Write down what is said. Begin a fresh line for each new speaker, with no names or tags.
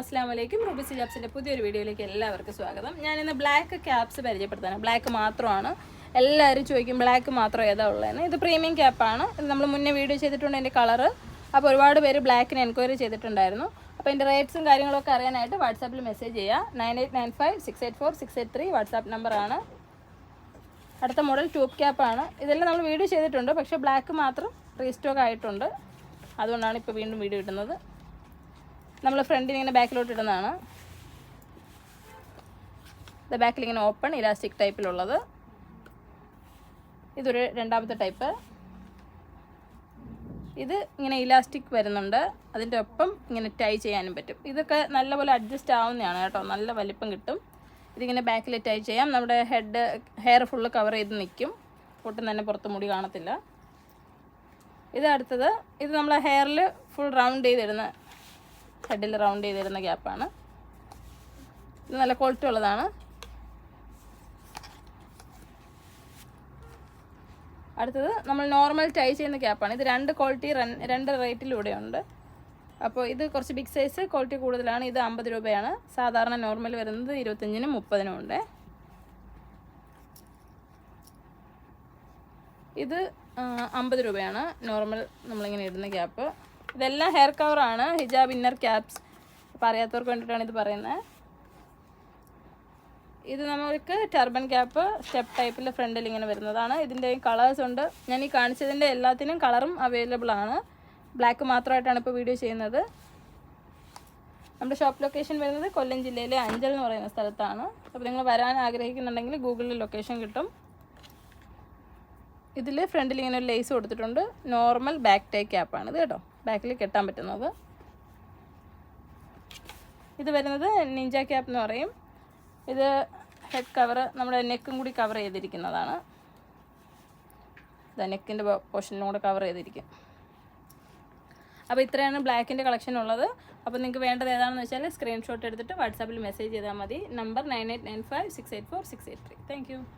അസ്സാം വലൈക്കും റൂബി സിജാബ്സിന്റെ പുതിയൊരു വീഡിയോയിലേക്ക് എല്ലാവർക്കും സ്വാഗതം. ഞാനിന്ന് ബ്ലാക്ക് ക്യാപ്സ് പരിചയപ്പെടുത്താനാണ്. ബ്ലാക്ക് മാത്രമാണ്. എല്ലാവരും ചോദിക്കും ബ്ലാക്ക് മാത്രം ഏതാ ഉള്ളതെന്ന്. ഇത് പ്രീമിയം ക്യാപ്പാണ്. ഇത് നമ്മൾ മുന്നേ വീഡിയോ ചെയ്തിട്ടുണ്ട് എന്റെ കളറ്. അപ്പോൾ ഒരുപാട് പേര് ബ്ലാക്കിന് എൻക്വയറി ചെയ്തിട്ടുണ്ടായിരുന്നു. അപ്പോൾ എന്റെ റേറ്റ്സും കാര്യങ്ങളൊക്കെ അറിയാനായിട്ട് വാട്സാപ്പിൽ മെസ്സേജ് ചെയ്യുക nine eight nine five six eight four six eight three WhatsApp നമ്പറാണ്. അടുത്ത മോഡൽ ട്യൂബ് ക്യാപ്പാണ്. ഇതെല്ലാം നമ്മൾ വീഡിയോ ചെയ്തിട്ടുണ്ട്. പക്ഷേ ബ്ലാക്ക് മാത്രം റീസ്റ്റോക്ക് ആയിട്ടുണ്ട്. അതുകൊണ്ടാണ് ഇപ്പോൾ വീണ്ടും വീഡിയോ ഇടുന്നത്. നമ്മൾ ഫ്രണ്ടിൽ ഇങ്ങനെ ബാക്കിലോട്ട് ഇടുന്നതാണ്. ഇത് ബാക്കിൽ ഇങ്ങനെ ഓപ്പൺ ഇലാസ്റ്റിക് ടൈപ്പിലുള്ളത് ഇതൊരു രണ്ടാമത്തെ ടൈപ്പ് ഇത് ഇങ്ങനെ ഇലാസ്റ്റിക് വരുന്നുണ്ട്. അതിന്റെ ഒപ്പം ഇങ്ങനെ ടൈ ചെയ്യാനും പറ്റും. ഇതൊക്കെ നല്ലപോലെ അഡ്ജസ്റ്റ് ആവുന്നതാണ് കേട്ടോ. നല്ല വലിപ്പം കിട്ടും. ഇതിങ്ങനെ ബാക്കിൽ ടൈ ചെയ്യാം. നമ്മുടെ ഹെഡ് ഹെയർ ഫുള്ള് കവർ ചെയ്ത് നിൽക്കും. ഒട്ടും തന്നെ പുറത്ത് മുടി കാണത്തില്ല. ഇത് അടുത്തത് ഇത് നമ്മൾ ഹെയറിൽ ഫുൾ റൗണ്ട് ചെയ്തിടുന്ന ഹെഡിൽ റൗണ്ട് ചെയ്തിരുന്ന ഗ്യാപ്പാണ് ഇത് നല്ല ക്വാളിറ്റി ഉള്ളതാണ്. അടുത്തത് നമ്മൾ നോർമൽ ടൈ ചെയ്യുന്ന ക്യാപ്പാണ് ഇത് രണ്ട് ക്വാളിറ്റി രണ്ട് റേറ്റിലൂടെ ഉണ്ട് അപ്പോൾ ഇത് കുറച്ച് ബിഗ് സൈസ് ക്വാളിറ്റി കൂടുതലാണ്. ഇത് അമ്പത് രൂപയാണ്. സാധാരണ നോർമൽ വരുന്നത് ഇരുപത്തഞ്ചിനും മുപ്പതിനും ഉണ്ട്. ഇത് അമ്പത് രൂപയാണ്. നോർമൽ നമ്മളിങ്ങനെ ഇടുന്ന ക്യാപ്പ് ഇതെല്ലാം ഹെയർ കവറാണ് ഹിജാബ് ഇന്നർ ക്യാപ്സ് പറയാത്തവർക്ക് വേണ്ടിയിട്ടാണ് ഇത് പറയുന്നത് ഇത് നമുക്ക് ടർബൻ ക്യാപ്പ് സ്റ്റെപ്പ് ടൈപ്പിൽ ഫ്രണ്ടിൽ ഇങ്ങനെ വരുന്നതാണ്. ഇതിന്റെയും കളേഴ്സ് ഉണ്ട്. ഞാൻ ഈ കാണിച്ചതിന്റെ എല്ലാത്തിനും കളറും അവൈലബിൾ ആണ്. ബ്ലാക്ക് മാത്രമായിട്ടാണ് ഇപ്പോൾ വീഡിയോ ചെയ്യുന്നത്. നമ്മുടെ ഷോപ്പ് ലൊക്കേഷൻ വരുന്നത് കൊല്ലം ജില്ലയിലെ അഞ്ചൽ എന്ന് പറയുന്ന സ്ഥലത്താണ്. അപ്പോൾ നിങ്ങൾ വരാൻ ആഗ്രഹിക്കുന്നുണ്ടെങ്കിൽ ഗൂഗിളിൽ ലൊക്കേഷൻ കിട്ടും. ഇതിൽ ഫ്രണ്ടിൽ ഇങ്ങനെ ഒരു ലേസ് കൊടുത്തിട്ടുണ്ട്. നോർമൽ ബാക്ക് ടൈ ഇത് കേട്ടോ. ബാക്കിൽ കെട്ടാൻ പറ്റുന്നത്. ഇത് വരുന്നത് നിഞ്ച ക്യാപ്പ് എന്ന് പറയും. ഇത് ഹെഡ് കവർ നമ്മുടെ നെക്കും കൂടി കവർ ചെയ്തിരിക്കുന്നതാണ്. നെക്കിന്റെ പോർഷനിലും കൂടെ കവർ ചെയ്തിരിക്കും. അപ്പോൾ ഇത്രയാണ് ബ്ലാക്കിന്റെ കളക്ഷൻ ഉള്ളത്. അപ്പോൾ നിങ്ങൾക്ക് വേണ്ടത് ഏതാണെന്ന് വെച്ചാൽ സ്ക്രീൻഷോട്ട് എടുത്തിട്ട് വാട്സാപ്പിൽ മെസ്സേജ് ചെയ്താൽ മതി. Number nine eight nine five six eight four six eight three thank you